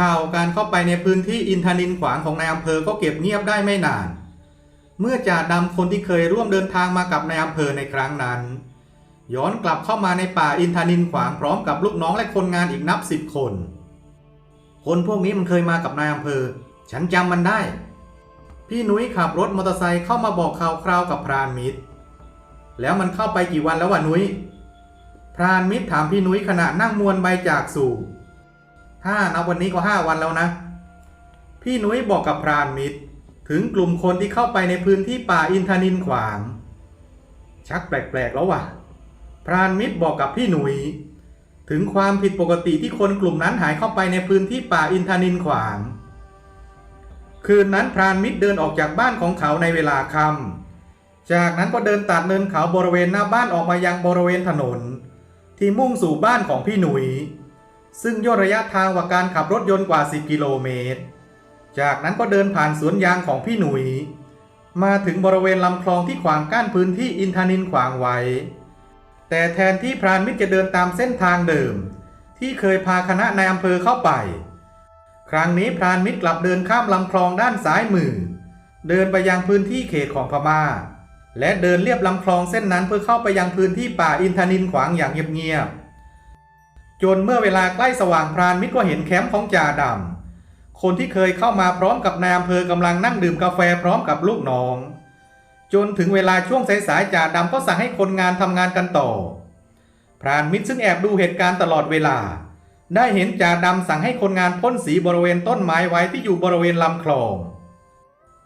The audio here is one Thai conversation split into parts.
ข่าวการเข้าไปในพื้นที่อินทนินขวางของนายอำเภอก็เก็บเงียบได้ไม่นาน เมื่อจ่าดำคนที่เคยร่วมเดินทางมากับนายอำเภอในครั้งนั้น ย้อนกลับเข้ามาในป่าอินทนินขวางพร้อมกับลูกน้องและคนงานอีกนับสิบคน คนพวกนี้มันเคยมากับนายอำเภอ ฉันจำมันได้ พี่นุ้ยขับรถมอเตอร์ไซค์เข้ามาบอกข่าวคราวกับพรานมิตร แล้วมันเข้าไปกี่วันแล้ววะนุ้ยพรานมิตรถามพี่นุ้ยขณะนั่งมวนใบจากสู่ ถ้านับวันนี้ก็ห้าวันแล้วนะ พี่นุ้ยบอกกับพรานมิตร ถึงกลุ่มคนที่เข้าไปในพื้นที่ป่าอินทนินขวาง ชักแปลกๆแล้วว่ะ พรานมิตรบอกกับพี่หนุย ถึงความผิดปกติที่คนกลุ่มนั้นหายเข้าไปในพื้นที่ป่าอินทนินขวาง คืนนั้นพรานมิตรเดินออกจากบ้านของเขาในเวลาค่ำจากนั้นก็เดินตัดเนินเขาบริเวณหน้าบ้านออกมายังบริเวณถนน ที่มุ่งสู่บ้านของพี่หนุย ซึ่งย่นระยะทางกว่าการขับรถยนต์กว่า 10 กิโลเมตร จากนั้นก็เดินผ่านสวนยางของพี่หนุย มาถึงบริเวณลำคลองที่ขวางกั้นพื้นที่อินทนินขวางไว้ แต่แทนที่พรานมิตรจะเดินตามเส้นทางเดิม ที่เคยพาคณะนายอำเภอเข้าไป ครั้งนี้พรานมิตรกลับเดินข้ามลำคลองด้านซ้ายมือ เดินไปยังพื้นที่เขตของพม่า และเดินเลียบลำคลองเส้นนั้นเพื่อเข้าไปยังพื้นที่ป่าอินทนินขวางอย่างเงียบๆ จนเมื่อเวลาใกล้สว่างพรานมิตรก็เห็นแคมป์ของจ่าดำคนที่เคยเข้ามาพร้อมกับนายอำเภอกำลังนั่งดื่มกาแฟพร้อมกับลูกน้อง จนถึงเวลาช่วงสายๆจ่าดำก็สั่งให้คนงานทำงานกันต่อ พรานมิตรซึ่งแอบดูเหตุการณ์ตลอดเวลา ได้เห็นจ่าดำสั่งให้คนงานพ่นสีบริเวณต้นไม้ไว้ที่อยู่บริเวณลำคลอง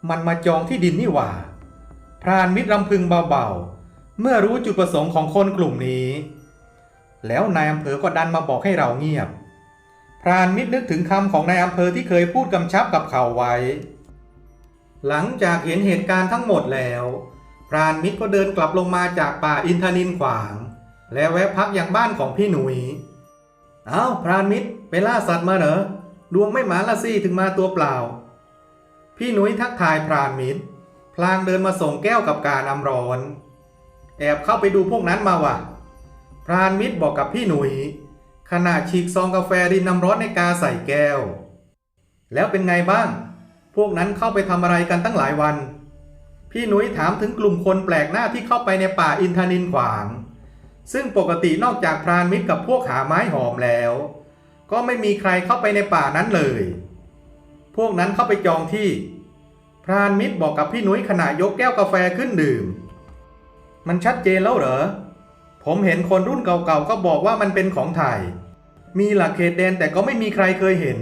มันมาจองที่ดินนี่หว่า พรานมิตรรำพึงเบาๆเมื่อรู้จุดประสงค์ของคนกลุ่มนี้ แล้วนายอำเภอก็ดันมาบอกให้เราเงียบ พรานมิตรนึกถึงคำของนายอำเภอที่เคยพูดกำชับกับเขาไว้ หลังจากเห็นเหตุการณ์ทั้งหมดแล้ว พรานมิตรก็เดินกลับลงมาจากป่าอินทนินขวาง และแวะพักอยังบ้านของพี่หนุยเอ้าพรานมิตรไปล่าสัตว์มาเหรอดวงไม่หมาละสิถึงมาตัวเปล่า พี่หนุยทักทายพรานมิตร พลางเดินมาส่งแก้วกับการน้ำร้อน แอบเข้าไปดูพวกนั้นมาว่ะ พรานมิตรบอกกับพี่หนุยขณะฉีกซองกาแฟรินน้ำร้อนในกาใส่แก้ว แล้วเป็นไงบ้าง พวกนั้นเข้าไปทำอะไรกันตั้งหลายวัน พี่หนุยถามถึงกลุ่มคนแปลกหน้าที่เข้าไปในป่าอินทนินขวาง ซึ่งปกตินอกจากพรานมิตรกับพวกหาไม้หอมแล้ว ก็ไม่มีใครเข้าไปในป่านั้นเลย พวกนั้นเข้าไปจองที่ พรานมิตรบอกกับพี่หนุยขณะยกแก้วกาแฟขึ้นดื่ม มันชัดเจนแล้วเหรอ ผมเห็นคนรุ่นเก่าๆก็บอกว่ามันเป็นของไทย มีหลักเขตแดนแต่ก็ไม่มีใครเคยเห็น